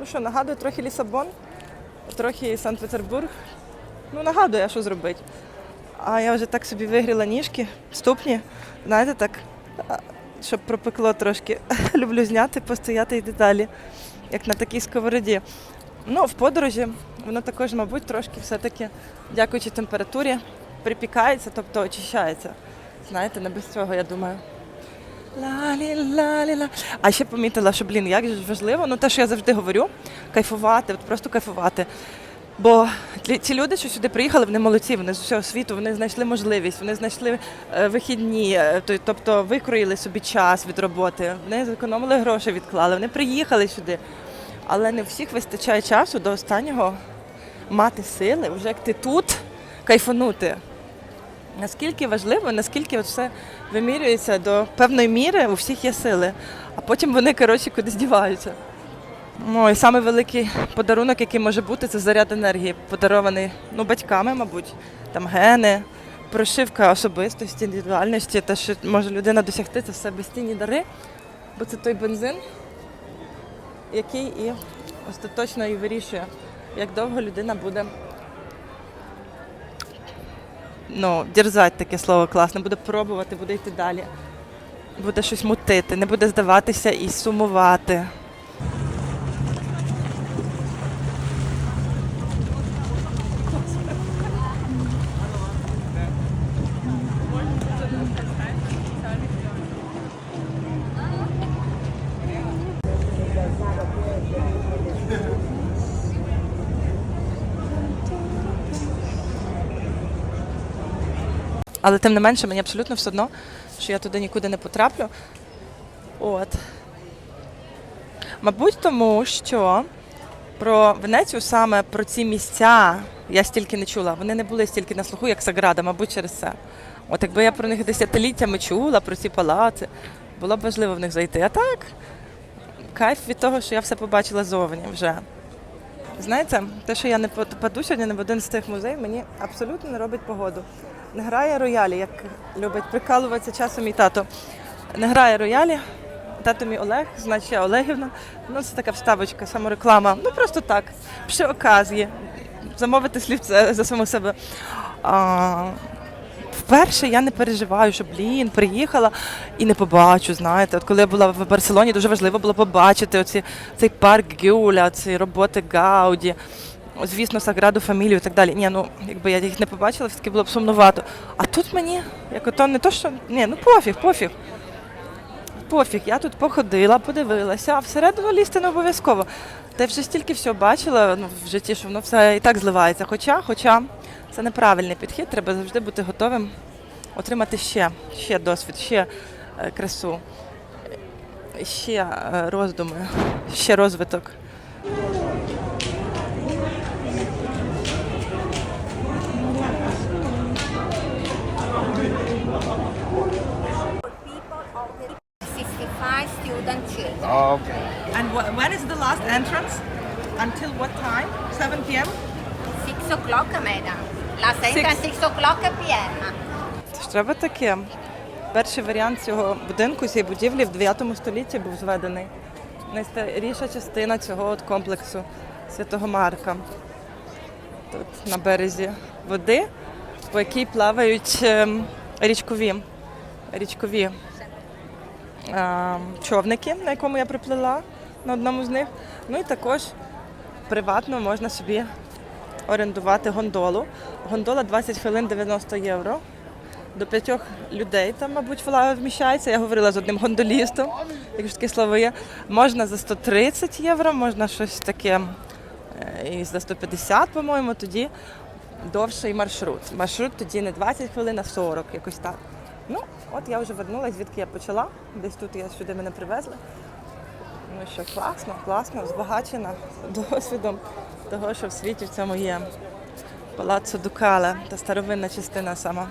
Ну що, нагадує трохи Лісабон, трохи Санкт-Петербург. Ну, нагадує, що зробити. А я вже так собі вигріла ніжки, ступні. Знаєте, так, щоб пропекло трошки. Люблю зняти, постояти і далі, як на такій сковороді. Ну, в подорожі воно також, мабуть, трошки все-таки, дякуючи температурі, припікається, тобто очищається. Знаєте, не без цього, я думаю. Ла-лі-ла-лі-ла. А ще помітила, що, блін, як же ж важливо, ну те, що я завжди говорю, кайфувати, от просто кайфувати. Бо ці люди, що сюди приїхали, вони молодці, вони з усього світу, вони знайшли можливість, вони знайшли е, вихідні, е, то- тобто викроїли собі час від роботи, вони зекономили гроші, відклали, вони приїхали сюди. Але не всіх вистачає часу до останнього мати сили, вже як ти тут, кайфанути. Наскільки важливо, наскільки от все вимірюється до певної міри, у всіх є сили, а потім вони, коротше, кудись діваються. Ну, і самий великий подарунок, який може бути, це заряд енергії, подарований ну, батьками, мабуть, там гени, прошивка особистості, індивідуальності, те, що може людина досягти, це все безцінні дари, бо це той бензин, який і остаточно і вирішує, як довго людина буде ну, дерзать таке слово класне, буде пробувати, буде йти далі, буде щось мутити, не буде здаватися і сумувати. Але тим не менше, мені абсолютно все одно, що я туди нікуди не потраплю. От. Мабуть, тому що про Венецію саме про ці місця я стільки не чула. Вони не були стільки на слуху, як Саграда, мабуть, через це. От якби я про них десятиліттями чула, про ці палаци, було б важливо в них зайти. А так, кайф від того, що я все побачила зовні вже. Знаєте, те, що я не попаду сьогодні не в один з тих музеїв, мені абсолютно не робить погоду. Не грає роялі, як любить прикалуватися часом мій тато. Не грає роялі. Тато мій Олег, значить я Олегівна. Ну, це така вставочка, самореклама. Ну просто так, при оказії. Замовити слівце за самого себе. А, вперше я не переживаю, що блін, приїхала і не побачу. Знаєте, от коли я була в Барселоні, дуже важливо було побачити оці, цей парк Гюля, ці роботи Гауді. Звісно, Саграду Фамілію і так далі. Ні, ну якби я їх не побачила, все-таки було б сумнувато. А тут мені, як ото не то, що ні, ну пофіг, пофіг. Пофіг, я тут походила, подивилася, а всередину лізти не обов'язково. Та я вже стільки всього бачила ну, в житті, що воно все і так зливається. Хоча, хоча це неправильний підхід, треба завжди бути готовим отримати ще, ще досвід, ще е, красу, ще е, роздуми, ще розвиток. Okay. And when is the last entrance? Until what time? 7 p.m.? 6 o'clock, madam. Last entrance 6 o'clock p.m. Це ж треба таке. Перший варіант цього будинку, цієї будівлі в 9 столітті був зведений. Найстаріша частина цього от комплексу Святого Марка. Тут на березі води, по якій плавають ем, річкові, річкові човники, на якому я приплила на одному з них. Ну і також приватно можна собі орендувати гондолу. Гондола 20 хвилин 90 євро. До п'ятьох людей там, мабуть, вона вміщається. Я говорила з одним гондолістом, якщо таке слово є. Можна за 130 євро, можна щось таке е, і за 150, по-моєму, тоді довший маршрут. Маршрут тоді не 20 хвилин, а 40, якось так. Ну, от я вже вернулася, звідки я почала. Десь тут я сюди мене привезли. Ну що, класно, класно, збагачена досвідом того, що в світі в цьому є. Палаццо Дукале та старовинна частина сама.